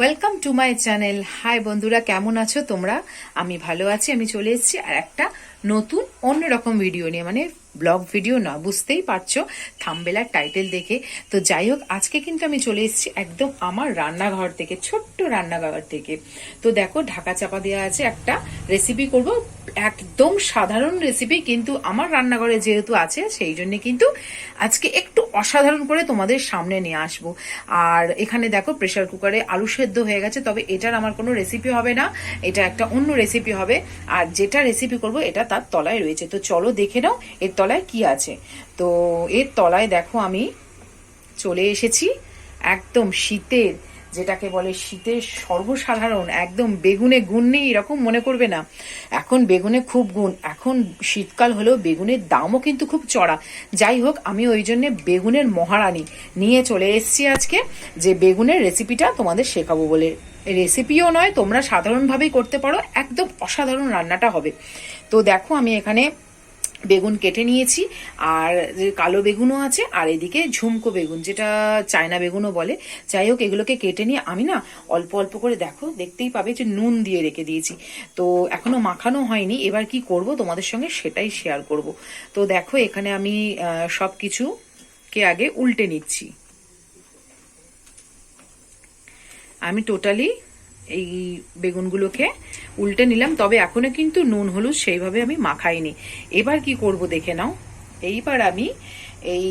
Welcome to my channel hi বন্ধুরা, কেমন আছো তোমরা? আমি ভালো আছি, আমি চলে এসেছি আর একটা নতুন, অন্যরকম ভিডিও নিয়ে। মানে ব্লগ ভিডিও না, বুঝতেই পারছ থামবেলার টাইটেল দেখে। তো যাই হোক, আজকে কিন্তু আমি চলে এসেছি একদম আমার রান্নাঘর থেকে, ছোট্ট রান্নাঘর থেকে। তো দেখো, ঢাকা চাপা দেওয়া আছে একটা রেসিপি করব। একদম সাধারণ রেসিপি কিন্তু আমার রান্নাঘরে যেহেতু আছে, সেই জন্য কিন্তু আজকে একটু অসাধারণ করে তোমাদের সামনে নিয়ে আসব। আর এখানে দেখো প্রেশার কুকারে আলু সেদ্ধ হয়ে গেছে, তবে এটার আমার কোনো রেসিপি হবে না, এটা একটা অন্য রেসিপি হবে। আর যেটা রেসিপি করব এটা তার তলায় রয়েছে। তো চলো দেখে নাও এর তলায় কি আছে। তো এর তলায় দেখো আমি চলে এসেছি, একদম শীতের যেটাকে বলে শীতের সর্বসাধারণ, একদম বেগুনে গুণ নেই, এরকম মনে করবে না। এখন বেগুনে খুব গুণ, এখন শীতকাল হলেও বেগুনের দামও কিন্তু খুব চড়া। যাই হোক, আমি ওই জন্য বেগুনের মহারানী নিয়ে চলে এসেছি আজকে, যে বেগুনের রেসিপিটা তোমাদের শেখাবো বলে। রেসিপিও নয়, তোমরা সাধারণভাবেই করতে পারো, একদম অসাধারণ রান্নাটা হবে। তো দেখো, আমি এখানে বেগুন কেটে নিয়েছি, আর কালো বেগুনও আছে, আর এদিকে ঝুমকো বেগুন, যেটা চায়না বেগুনও বলে। যাই হোক, এগুলোকে কেটে নিয়ে আমি না অল্প অল্প করে দেখো, দেখতেই পাবে যে নুন দিয়ে রেখে দিয়েছি। তো এখনও মাখানো হয়নি, এবার কি করব তোমাদের সঙ্গে সেটাই শেয়ার করব। তো দেখো, এখানে আমি সব কিছুকে আগে উল্টে নিচ্ছি। আমি টোটালি এই বেগুনগুলোকে উল্টে নিলাম, তবে এখনও কিন্তু নুন, হলুদ সেইভাবে আমি মাখাইনি। এবার কি করব দেখে নাও। এইবার আমি এই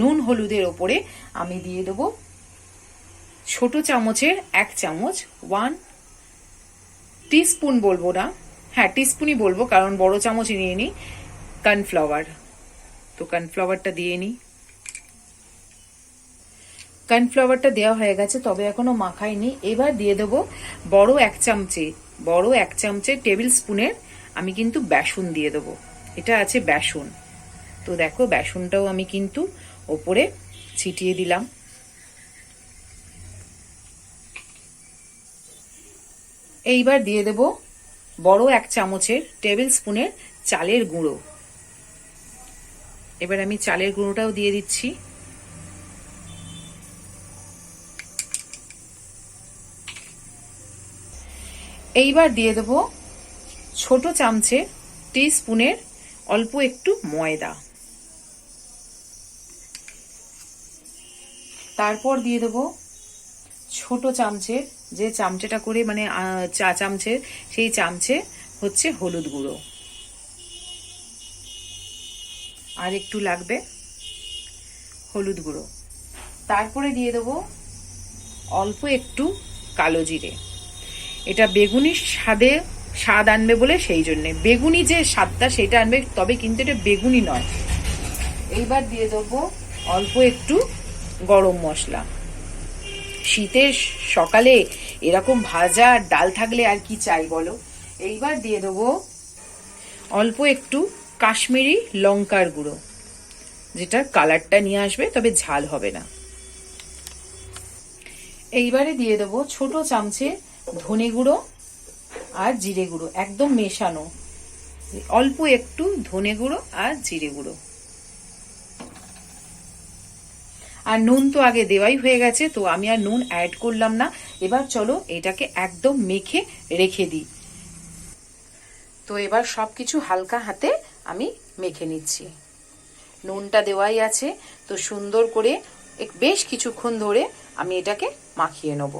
নুন, হলুদের ওপরে আমি দিয়ে দেবো ছোট চামচের এক চামচ ওয়ান টিস্পুন বলব না হ্যাঁ টিস্পুনই বলব, কারণ বড় চামচ নিয়ে নিই কর্নফ্লাওয়ার তো কর্নফ্লাওয়ারটা দিয়ে নিই। কর্নফ্লাওয়ারটা দেওয়া হয়ে গেছে, তবে এখনও মাখাইনি। এবার দিয়ে দেবো বড় এক চামচে, বড় এক চামচে টেবিল স্পুনের আমি কিন্তু বেসন দিয়ে দেবো। এটা আছে বেসন। তো দেখো, বেসনটাও আমি কিন্তু ওপরে ছিটিয়ে দিলাম। এইবার দিয়ে দেব বড় এক চামচের টেবিল স্পুনের চালের গুঁড়ো। এবার আমি চালের গুঁড়োটাও দিয়ে দিচ্ছি। এইবার দিয়ে দেবো ছোট চামচে টি স্পুনের অল্প একটু ময়দা। তারপর দিয়ে দেবো ছোট চামচের যে চামচেটা করে মানে চা চামচের সেই চামচে হচ্ছে হলুদ গুঁড়ো। আর একটু লাগবে হলুদ গুঁড়ো। তারপরে দিয়ে দেবো অল্প একটু কালো জিরে। এটা বেগুনির স্বাদে স্বাদ আনবে বলে সেই জন্যে। বেগুনি যে স্বাদটা সেটা আনবে, তবে কিন্তু এটা বেগুনি নয়। এইবার দিয়ে দেবো অল্প একটু গরম মশলা। শীতের সকালে এরকম ভাজা ডাল থাকলে আর কি চাই বলো? এইবার দিয়ে দেবো অল্প একটু কাশ্মীরি লঙ্কার গুঁড়ো। যেটা কালারটা নিয়ে আসবে, তবে ঝাল হবে না। এইবারে দিয়ে দেবো ছোট চামচে ধনে গুঁড়ো আর জিরে গুঁড়ো, একদম মেশানো। অল্প একটু ধনে গুঁড়ো আর জিরে গুঁড়ো। আর নুন তো আগে দেওয়াই হয়ে গেছে, তো আমি আর নুন অ্যাড করলাম না। এবার চলো এটাকে একদম মেখে রেখে দিই। তো এবার সব কিছু হালকা হাতে আমি মেখে নিচ্ছি। নুনটা দেওয়াই আছে, তো সুন্দর করে বেশ কিছুক্ষণ ধরে আমি এটাকে মাখিয়ে নেব।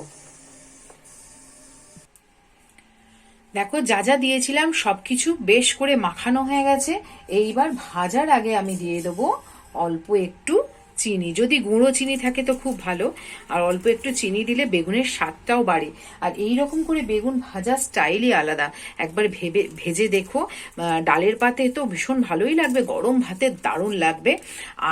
দেখো, যা যা দিয়েছিলাম সবকিছু বেশ করে মাখানো হয়ে গেছে। এইবার ভাজার আগে আমি দিয়ে দেবো অল্প একটু চিনি। যদি গুঁড়ো চিনি থাকে তো খুব ভালো। আর অল্প একটু চিনি দিলে বেগুনের স্বাদটাও বাড়ে। আর এই রকম করে বেগুন ভাজা স্টাইলই আলাদা। একবার ভেবে, ভেজে দেখো। ডালের পাতে তো ভীষণ ভালোই লাগবে, গরম ভাতে দারুণ লাগবে।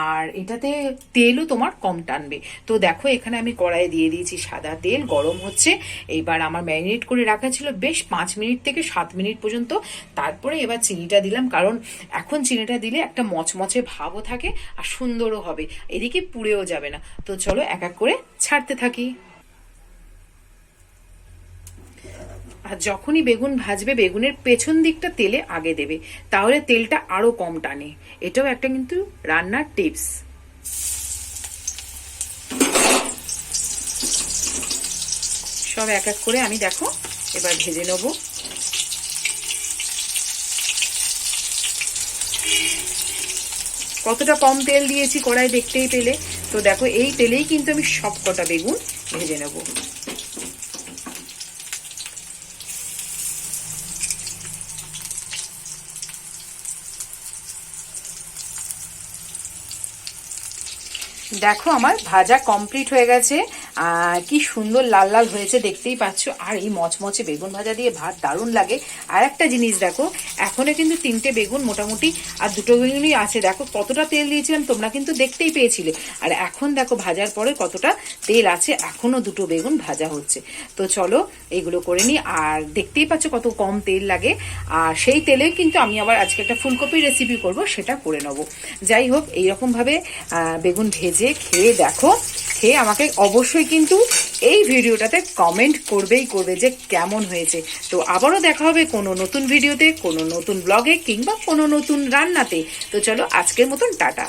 আর এটাতে তেলও তোমার কম টানবে। তো দেখো, এখানে আমি কড়াইয়ে দিয়ে দিয়েছি সাদা তেল, গরম হচ্ছে। এইবার আমার ম্যারিনেট করে রাখা ছিল বেশ পাঁচ মিনিট থেকে সাত মিনিট পর্যন্ত। তারপরে এবার চিনিটা দিলাম, কারণ এখন চিনিটা দিলে একটা মচমচে ভাবও থাকে আর সুন্দরও হবে। এদিকে পুড়েও যাবে না। তো চলো এক এক করে ছাড়তে থাকি। আর যখনই বেগুন ভাজবে, বেগুনের পেছন দিকটা তেলে আগে দেবে, তাহলে তেলটা আরও কম টানে। এটাও একটা কিন্তু রান্নার টিপস। সব এক এক করে আমি দেখো, এবার ভেজে নেব। কতটা কম তেল দিয়েছি, কড়াই দেখতেই পেলে। তো দেখো, এই তেলেই কিন্তু আমি সব কটা বেগুন ভেজে নেব। দেখো, আমার ভাজা কমপ্লিট হয়ে গেছে। আর কি সুন্দর লাল লাল হয়েছে, দেখতেই পাচ্ছ। আর এই মচমচে বেগুন ভাজা দিয়ে ভাত দারুণ লাগে। আর একটা জিনিস দেখো, এখনও কিন্তু তিনটে বেগুন মোটামুটি, আর দুটো বেগুনই আছে। দেখো কতটা তেল দিয়েছিলাম, তোমরা কিন্তু দেখতেই পেয়েছিলে। আর এখন দেখো ভাজার পরে কতটা তেল আছে, এখনও দুটো বেগুন ভাজা হচ্ছে। তো চলো, এগুলো করে নিই। আর দেখতেই পাচ্ছ কত কম তেল লাগে। আর সেই তেলে কিন্তু আমি আবার আজকে একটা ফুলকপির রেসিপি করব, সেটা করে নেব। যাই হোক, এইরকমভাবে বেগুন ভেজে খেয়ে দেখো। খেয়ে আমাকে অবশ্যই কিন্তু এই ভিডিওটাতে কমেন্ট করবেই করবে যে কেমন হয়েছে। তো আবারও দেখা হবে কোনো নতুন ভিডিওতে, কোনো নতুন ব্লগে কিংবা কোনো নতুন রান্নাতে। তো চলো আজকের মতন টাটা।